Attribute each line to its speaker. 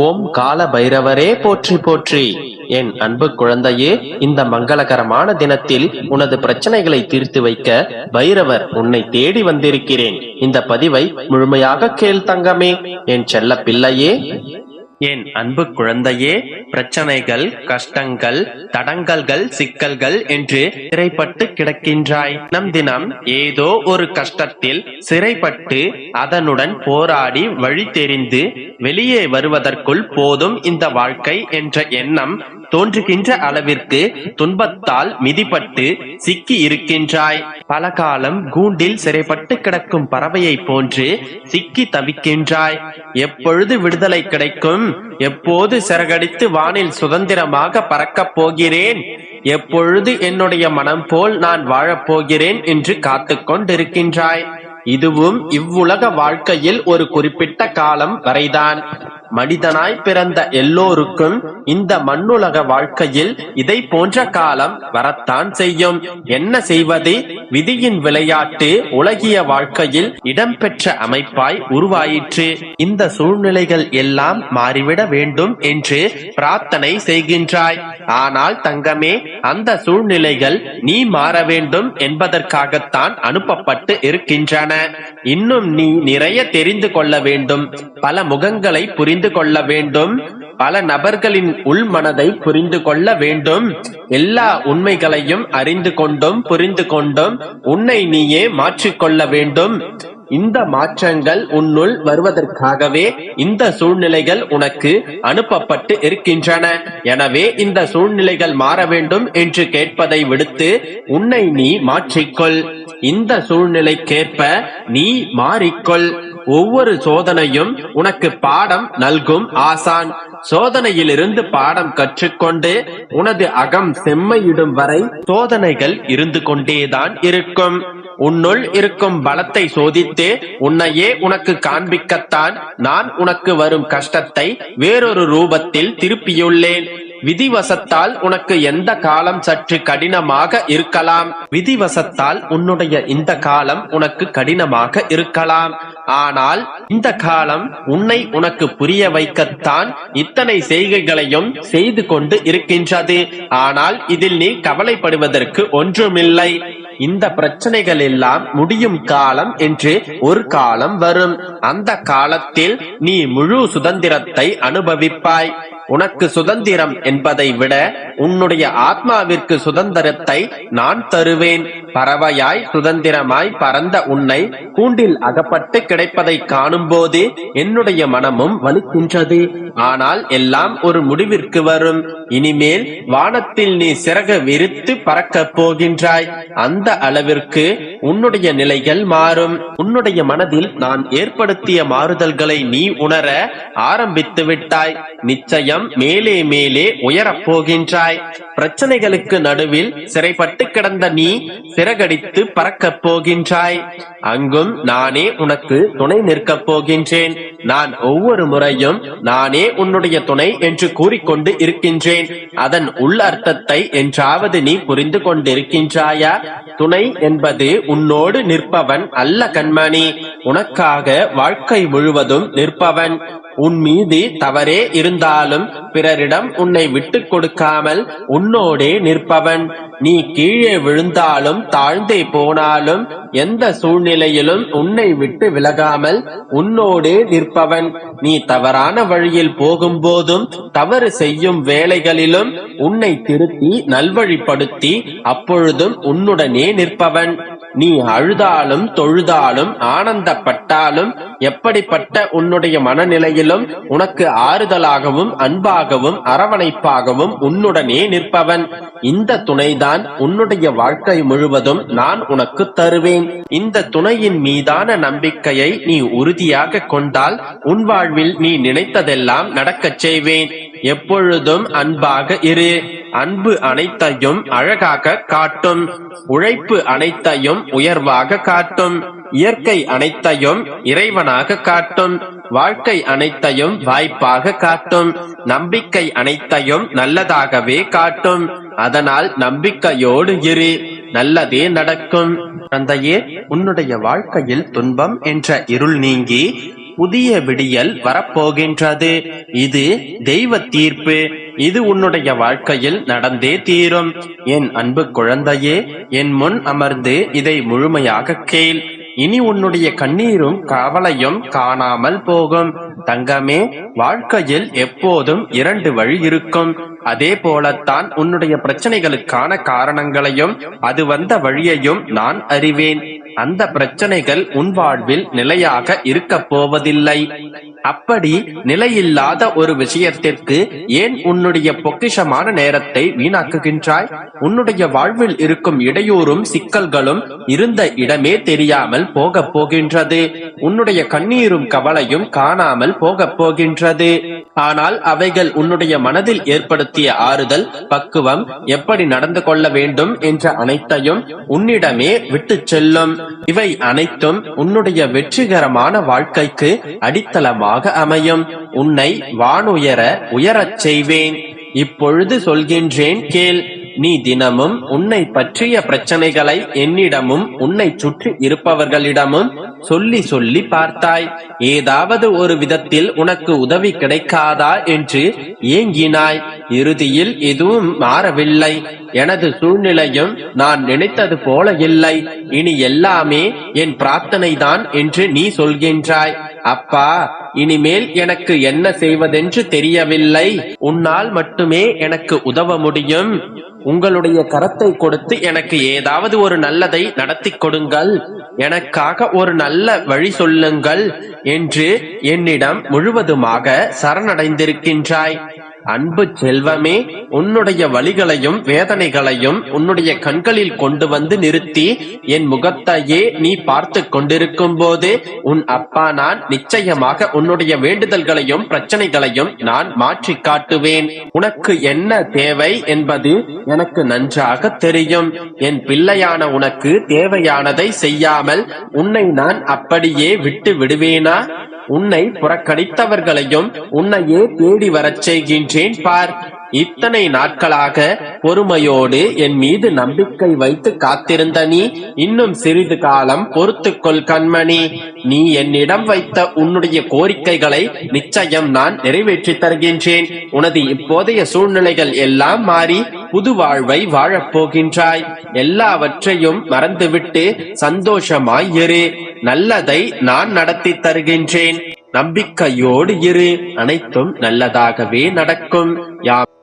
Speaker 1: ஓம் கால பைரவரே போற்றி போற்றி. என் அன்பு குழந்தையே இந்த மங்களகரமான தினத்தில் உனது பிரச்சனைகளை தீர்த்து வைக்க பைரவர் உன்னை தேடி வந்திருக்கிறேன். இந்த பதிவை முழுமையாக கேள் தங்கமே. என் செல்ல பிள்ளையே என் அன்பு குழந்தையே பிரச்சனைகள் கஷ்டங்கள் தடங்கல்கள் சிக்கல்கள் என்று சிறைப்பட்டு கிடக்கின்றாய். நம் தினம் ஏதோ ஒரு கஷ்டத்தில் சிறைப்பட்டு அதனுடன் போராடி வழி தெரிந்து வெளியே வருவதற்குள் போதும் இந்த வாழ்க்கை என்ற எண்ணம் தோன்றுகின்ற அளவிற்கு துன்பத்தால் மிதிப்பட்டு சிக்கி இருக்கின்றாய். பல காலம் கூண்டில் சிறைப்பட்டு கிடக்கும் பறவையை போன்று சிக்கி தவிக்கின்றாய். எப்பொழுது விடுதலை கிடைக்கும்? எப்போது சிறகடித்து வானில் சுதந்திரமாக பறக்கப் போகிறேன்? எப்பொழுது என்னுடைய மனம் போல் நான் வாழப் போகிறேன் என்று காத்து கொண்டிருக்கின்றாய். இதுவும் இவ்வுலக வாழ்க்கையில் ஒரு குறிப்பிட்ட காலம் வரைதான். மனிதனாய் பிறந்த எல்லோருக்கும் இந்த மண்ணுலக வாழ்க்கையில் இதை போன்ற காலம் வரத்தான் செய்யும். என்ன செய்வது? விதியின் விளையாட்டு உலகிய வாழ்க்கையில் இடம்பெற்ற அமைப்பாய் உருவாயிற்று. இந்த சூழ்நிலைகள் எல்லாம் மாறிவிட வேண்டும் என்று பிரார்த்தனை செய்கின்றாய். ஆனால் தங்கமே அந்த சூழ்நிலைகள் நீ மாற வேண்டும் என்பதற்காகத்தான் அனுப்பப்பட்டு இருக்கின்றன. இன்னும் நீ நிறைய தெரிந்து கொள்ள வேண்டும். பல முகங்களை புரிந்து கொள்ள வேண்டும். பல நபர்களின் உள் மனதை புரிந்து கொள்ள வேண்டும். எல்லா உண்மைகளையும் அறிந்து கொண்டும் புரிந்து கொண்டும் உன்னை நீயே மாற்றிக்கொள்ள வேண்டும். இந்த மாற்றங்கள் உன்னுள் வருவதற்காகவே இந்த சூழ்நிலைகள் உனக்கு அனுப்பப்பட்டு இருக்கின்றன. எனவே இந்த சூழ்நிலைகள் மாற வேண்டும் என்று கேட்பதை விடுத்து உன்னை நீ மாற்றிக்கொள். இந்த சூழ்நிலைக்கேற்ப நீ மாறிக்கொள். ஒவ்வொரு சோதனையும் உனக்கு பாடம் நல்கும் ஆசான். சோதனையிலிருந்து பாடம் கற்றுக்கொண்டு உனது அகம் செம்மையிடும் வரை சோதனைகள் இருந்து கொண்டேதான் இருக்கும். உன்னுள் இருக்கும் பலத்தை சோதித்து உன்னையே உனக்கு காண்பிக்கத்தான். நான் உனக்கு வரும் கஷ்டத்தை வேறொரு ரூபத்தில் திருப்பியுள்ளேன். விதிவசத்தால் உனக்கு எந்த காலம் சற்று கடினமாக இருக்கலாம். விதிவசத்தால் உன்னுடைய இந்த காலம் உனக்கு கடினமாக இருக்கலாம். ஆனால் இந்த காலம் உன்னை உனக்கு புரிய வைக்கத்தான் இத்தனை செய்கைகளையும் செய்து கொண்டு இருக்கின்றது. ஆனால் இதில் நீ கவலைப்படுவதற்கு ஒன்றுமில்லை. இந்த பிரச்சனைகள் எல்லாம் முடியும் காலம் என்று ஒரு காலம் வரும். அந்த காலத்தில் நீ முழு சுதந்திரத்தை அனுபவிப்பாய். உனக்கு சுதந்திரம் என்பதை விட உன்னுடைய ஆத்மாவிற்கு சுதந்திரத்தை நான் தருவேன். பறவையாய் சுதந்திரமாய் பறந்த உன்னை கூண்டில் அகப்பட்டு கிடைப்பதை காணும் போது என்னுடைய மனமும் வலிக்கின்றது. ஆனால் எல்லாம் ஒரு முடிவிற்கு வரும். இனிமேல் வானத்தில் நீ சிறக விரித்து பறக்கப் போகின்றாய். அந்த அளவிற்கு உன்னுடைய நிலைகள் மாறும். உன்னுடைய மனதில் நான் ஏற்படுத்திய மாறுதல்களை நீ உணர ஆரம்பித்து விட்டாய். நிச்சயம் மேலே மேலே உயரப் போகின்றாய். பிரச்சனைகளுக்கு நடுவில் சிறைப்பட்டு கிடந்த நீ சிறகடித்து பறக்கப் போகின்றாய். அங்கும் நானே உனக்கு துணை நிற்கப் போகின்றேன். நான் ஒவ்வொரு முறையும் நானே உன்னுடைய துணை என்று கூறிக்கொண்டு இருக்கின்றேன். அதன் உள் அர்த்தத்தை என்றாவது நீ புரிந்து கொண்டிருக்கின்றாயா? துணை என்பது உன்னோடு நிற்பவன் அல்ல கண்மணி. உனக்காக வாழ்க்கை முழுவதும் நிற்பவன். உன் மீது தவறே இருந்தாலும் பிறரிடம் உன்னை விட்டுக் கொடுக்காமல் உன்னோடே நிற்பவன். நீ கீழே விழுந்தாலும் தாழ்ந்தே போனாலும் எந்த சூழ்நிலையிலும் உன்னை விட்டு விலகாமல் உன்னோடே நிற்பவன். நீ தவறான வழியில் போகும்போதும் தவறு செய்யும் வேலைகளிலும் உன்னை திருத்தி நல்வழிப்படுத்தி அப்பொழுதும் உன்னுடனே நிற்பவன். நீ அழுதாலும் தொழுதாலும் ஆனந்தப்பட்டாலும் எப்படிப்பட்ட உன்னுடைய மனநிலையிலும் உனக்கு ஆறுதலாகவும் அன்பாகவும் அரவணைப்பாகவும் உன்னுடனே நிற்பவன். இந்த துணைதான் உன்னுடைய வாழ்க்கை முழுவதும் நான் உனக்கு தருவேன். இந்த துணையின் மீதான நம்பிக்கையை நீ உறுதியாக கொண்டால் உன் வாழ்வில் நீ நினைத்ததெல்லாம் நடக்கச் செய்வேன். எப்பொழுதும் அன்பாக இரு. அன்பு அனைத்தையும் அழகாக காட்டும் உழைப்பு அனைத்தையும் உயர்வாக காட்டும் இயற்கை அனைத்தையும் இறைவனாக காட்டும் வாழ்க்கை அனைத்தையும் வாய்ப்பாக காட்டும் நம்பிக்கை அனைத்தையும் நல்லதாகவே காட்டும். அதனால் நம்பிக்கையோடு இரு நல்லதே நடக்கும். தந்தையே உன்னுடைய வாழ்க்கையில் துன்பம் என்ற இருள் நீங்கி புதிய விடியல் வரப்போகின்றது. இது தெய்வ தீர்ப்பு. இது உன்னுடைய வாழ்க்கையில் நடந்தே தீரும். என் அன்பு குழந்தையே என் முன் அமர்ந்து இதை முழுமையாக கேள். இனி உன்னுடைய கண்ணீரும் கவலையும் காணாமல் போகும். தங்கமே வாழ்க்கையில் எப்போதும் இரண்டு வழி இருக்கும். அதே போலத்தான் உன்னுடைய பிரச்சனைகளுக்கான காரணங்களையும் அது வந்த வழியையும் நான் அறிவேன். அந்த பிரச்சனைகள் உன் வாழ்வில் நிலையாக இருக்கப் போவதில்லை. அப்படி நிலையில்லாத ஒரு விஷயத்திற்கு ஏன் உன்னுடைய பொக்கிஷமான நேரத்தை வீணாக்குகின்றாய்? உன்னுடைய வாழ்வில் இருக்கும் இடையூறும் சிக்கல்களும் இருந்த இடமே தெரியாமல் போகப் போகின்றது. உன்னுடைய கண்ணீரும் கவலையும் காணாமல் போகப் போகின்றது. ஆனால் அவைகள் உன்னுடைய மனதில் ஏற்படுத்திய ஆறுதல் பக்குவம் எப்படி நடந்து கொள்ள வேண்டும் என்ற அனைத்தையும் உன்னிடமே விட்டுச் செல்லும். இவை அனைத்தும் உன்னுடைய வெற்றிகரமான வாழ்க்கைக்கு அடித்தளமாக அமையும். உன்னை வானுயர உயரச் செய்வேன். இப்பொழுது சொல்கின்றேன் கேள் நீ தினமும் உன்னை பற்றிய பிரச்சனைகளை என்னிடமும் உன்னை சுற்றி இருப்பவர்களிடமும் சொல்லி சொல்லி பார்த்தாய். ஏதாவது ஒரு விதத்தில் உனக்கு உதவி கிடைக்காதா என்று ஏங்கினாய். இறுதியில் எதுவும் மாறவில்லை. எனது சூழ்நிலையும் நான் நினைத்தது போல இல்லை. இனி எல்லாமே என் பிரார்த்தனைதான் என்று நீ சொல்கின்றாய். அப்பா இனிமேல் எனக்கு என்ன செய்வதென்று தெரியவில்லை. உன்னால் மட்டுமே எனக்கு உதவ முடியும். உங்களுடைய கரத்தை கொடுத்து எனக்கு ஏதாவது ஒரு நல்லதை நடத்தி கொடுங்கள். எனக்காக ஒரு நல்ல வழி சொல்லுங்கள் என்று என்னிடம் முழுவதுமாக சரணடைந்திருக்கின்றாய். அன்பு செல்வமே உன்னுடைய வழிகளையும் வேதனைகளையும் உன்னுடைய கண்களில் கொண்டு வந்து நிறுத்தி என் முகத்தையே நீ பார்த்து கொண்டிருக்கும் போது உன் அப்பா நான் நிச்சயமாக உன்னுடைய வேண்டுதல்களையும் பிரச்சனைகளையும் நான் மாற்றி காட்டுவேன். உனக்கு என்ன தேவை என்பது எனக்கு நன்றாக தெரியும். என் பிள்ளையான உனக்கு தேவையானதை செய்யாமல் உன்னை நான் அப்படியே விட்டு விடுவேனா? உன்னை புறக்கணித்தவர்களையும் உன்னையே தேடி வரச் செய்கின்றேன் பார். இத்தனை நாட்களாக பொறுமையோடு என் மீது நம்பிக்கை வைத்து காத்திருந்த நீ இன்னும் சிறிது காலம் பொறுத்துக்கொள் கண்மணி. நீ என்னிடம் வைத்த உன்னுடைய கோரிக்கைகளை நிச்சயம் நான் நிறைவேற்றி தருகின்றேன். உனது இப்போதைய சூழ்நிலைகள் எல்லாம் மாறி புது வாழ்வை வாழப்போகின்றாய் எல்லாவற்றையும் மறந்துவிட்டு சந்தோஷமாய் இரு. நல்லதை நான் நடத்தி தருகின்றேன். நம்பிக்கையோடு இரு. அனைத்தும் நல்லதாகவே நடக்கும். யாம்